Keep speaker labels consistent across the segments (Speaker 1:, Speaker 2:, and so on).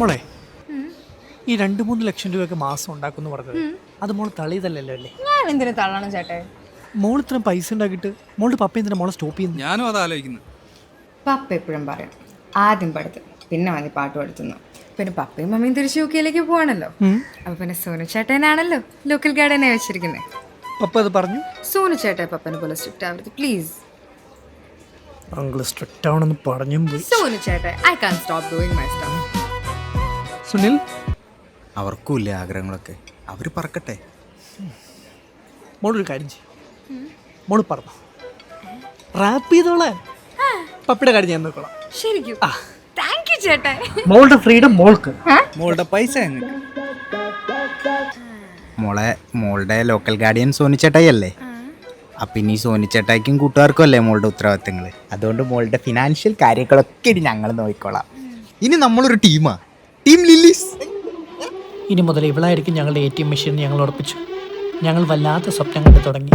Speaker 1: മോളെ ഈ രണ്ട് മൂന്ന് ലക്ഷം രൂപയൊക്കെ മാസം ഉണ്ടാക്കുന്നു പറഞ്ഞത്. അത് മോൾ തള്ളിയതല്ലല്ലോ അല്ലേ?
Speaker 2: ഞാൻ എന്തിനു തള്ളണം ചേട്ടേ?
Speaker 1: മോൾ ഇത്രയും പൈസ ഉണ്ടാക്കിയിട്ട് മോളുടെ പപ്പ എന്തിനാ മോളെ സ്റ്റോപ്പ് ചെയ്യുന്നു
Speaker 3: ഞാനും അത് ആലോചിക്കുന്നു.
Speaker 2: പപ്പ എപ്പോഴും പറയും ആദ്യം പഠിത്തം പിന്നെ മതി പാട്ട് പഠിത്തുന്നു പിന്നെ പപ്പയും മമ്മിയും തിരിച്ച് യു കെയിലേക്ക് പോവാണല്ലോ. അപ്പൊ പിന്നെ സോനു ചേട്ടനാണല്ലോ ലോക്കൽ ഗാർഡനെ വെച്ചിരിക്കുന്നത്
Speaker 1: പപ്പ അത് പറഞ്ഞു.
Speaker 2: സോനു ചേട്ടാ പപ്പനെ പോലെ സ്ട്രിക്റ്റ് ആവരുത് പ്ലീസ്
Speaker 1: അങ്കിൾ സ്ട്രിക്റ്റ് ആവണമെന്ന് പറഞ്ഞു പോയി.
Speaker 2: സോനു ചേട്ടാ I can stop doing my stuff
Speaker 1: Sunil?
Speaker 3: അവർക്കുമില്ലേ ആഗ്രഹങ്ങളൊക്കെ. അവർ പറക്കട്ടെ.
Speaker 1: മോളൊരു കാര്യം ചെയ്യും. മോൾ പറഞ്ഞു റാപ്പ് ചെയ്തോളെ. പപ്പയുടെ കാര്യം ഞാൻ നോക്കണം
Speaker 2: ശരിക്കും? താങ്ക് യു ചേട്ടാ.
Speaker 1: മോളുടെ ഫ്രീഡം മോൾക്ക്.
Speaker 3: മോളുടെ പൈസ ഞങ്ങൾക്ക്. മോളെ മോളുടെ ലോക്കൽ ഗാർഡിയൻ സോനിച്ചേട്ടായി അല്ലേ അപ്പം ഇനി സോനിച്ചേട്ടായിക്കും കൂട്ടുകാർക്കും അല്ലേ മോളുടെ ഉത്തരവാദിത്തങ്ങൾ അതുകൊണ്ട് മോളുടെ ഫിനാൻഷ്യൽ കാര്യങ്ങളൊക്കെ ഇനി ഞങ്ങൾ നോക്കിക്കോളാം. ഇനി നമ്മളൊരു ടീമാ ടീം ലില്ലീസ്
Speaker 1: ഇനി മുതൽ ഇവളായിരിക്കും ഞങ്ങളുടെ എ ടി എം മെഷീൻ ഞങ്ങൾ ഉറപ്പിച്ചു. ഞങ്ങൾ വല്ലാത്ത സ്വപ്നം കണ്ടു തുടങ്ങി.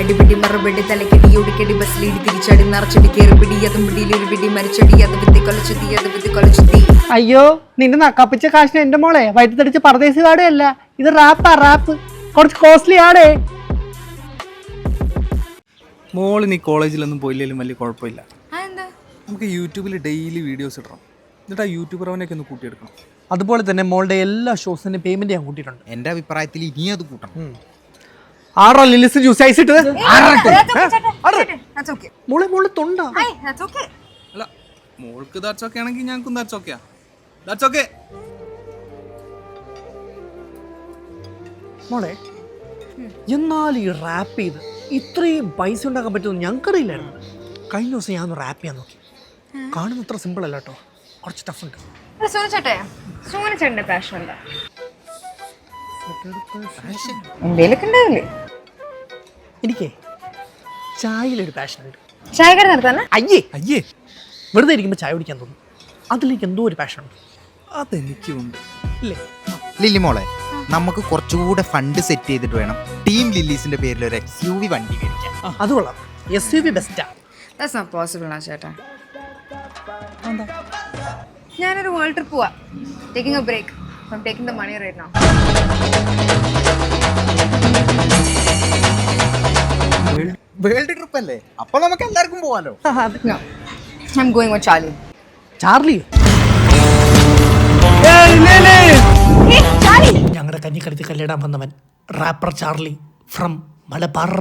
Speaker 2: അടിപിടി മറുപടി തലക്കടി ഒടിക്കടി ബസ്സിലിടി തിരിച്ചടി നിറച്ചടി കയറിപ്പിടി അതും പിടിയിൽ ഒരു പിടി മരിച്ചടി അത് വിത്തി കൊലച്ചതി അത് വിത്തി കൊലച്ചതി
Speaker 1: അയ്യോ നിന്റെ നക്കാപ്പിച്ച കാശിന് എന്റെ മോളെ വയറ്റത്തടിച്ച് പരദേശി കാടുകയല്ല ഇത് റാപ്പാ റാപ്പ് കുറച്ച് കോസ്റ്റ്ലി ആടേ.
Speaker 3: മോൾ നീ കോളേജിലൊന്നും പോയില്ലെങ്കിലും വലിയ കുഴപ്പമില്ല.
Speaker 2: അതെന്താ?
Speaker 3: നമുക്ക് യൂട്യൂബിൽ ഡെയിലി വീഡിയോസ് ഇടണം. എന്നിട്ട് ആ യൂട്യൂബർ അവനൊക്കെ ഒന്ന് കൂട്ടിയെടുക്കണം.
Speaker 1: അതുപോലെ തന്നെ മോളുടെ എല്ലാ ഷോസിന്റെ പേയ്മെന്റ് ഞാൻ കൂട്ടിയിട്ടുണ്ട്.
Speaker 3: എന്റെ അഭിപ്രായത്തിൽ ഇനി അത് കൂട്ടണം.
Speaker 1: ആറോ ലിലിസ് ജ്യൂസ്
Speaker 2: okay.
Speaker 1: മോളെ മോളെ തൊണ്ട.
Speaker 3: അല്ല മോൾക്ക് ദാറ്റ്സ് ഓക്കെ ആണെങ്കിൽ ഞങ്ങൾക്കും ദാറ്റ്സ് ഓക്കെയാ ദാറ്റ്സ് ഓക്കെ
Speaker 1: മോളെ എന്നാൽ ഈ റാപ്പ് ചെയ്ത് ഇത്രയും പൈസ ഉണ്ടാക്കാൻ പറ്റുമെന്ന് ഞങ്ങൾക്കറിയില്ലായിരുന്നു. കഴിഞ്ഞ ദിവസം ഞാൻ ഒന്ന് റാപ്പ് ചെയ്യാൻ നോക്കി. കാണുന്ന അത്ര സിമ്പിൾ അല്ല കേട്ടോ. കുറച്ച് ടഫ് ഉണ്ട്.
Speaker 2: പാഷൻ എന്താ? എന്തേലൊക്കെ ഉണ്ടാവില്ലേ?
Speaker 1: എനിക്കേ ചായയിലൊരു പാഷൻ ഉണ്ട്.
Speaker 2: ചായ കട നടത്താനാ?
Speaker 1: അയ്യേ
Speaker 3: അയ്യേ
Speaker 1: വെറുതെ ഇരിക്കുമ്പോൾ ചായ കുടിക്കാൻ തോന്നും. അതിലേക്ക് എന്തോ ഒരു പാഷൻ ഉണ്ട്.
Speaker 3: അതെനിക്കുണ്ട്
Speaker 1: ഇല്ലേ?
Speaker 3: ലില്ലി മോളെ നമുക്ക് കുറച്ചുകൂടെ ഫണ്ട് സെറ്റ് ചെയ്തിട്ട് വേണം ടീം ലില്ലീസിന്റെ പേരിൽ ഒരു എക്സ് യു വി വണ്ടി മേടിക്കാൻ.
Speaker 1: അത് കൊള്ളാം. എസ് യു വി ബെസ്റ്റാ
Speaker 2: ദാറ്റ്സ് നോട്ട് പോസിബിൾ ആ ചേട്ടാ. ഞാനൊരു വേൾഡ് ട്രിപ്പ് പോവാ. Taking a break I taking the money right now
Speaker 3: world trip അല്ലേ? അപ്പൊ നമുക്ക് എല്ലാവർക്കും പോവാലോ?
Speaker 2: I'm going with Charlie Charlie
Speaker 1: ഞങ്ങളുടെ കഞ്ഞിക്കടുത്ത് കല്ലിടാൻ വന്നവൻ. Rapper Charlie from Malabar.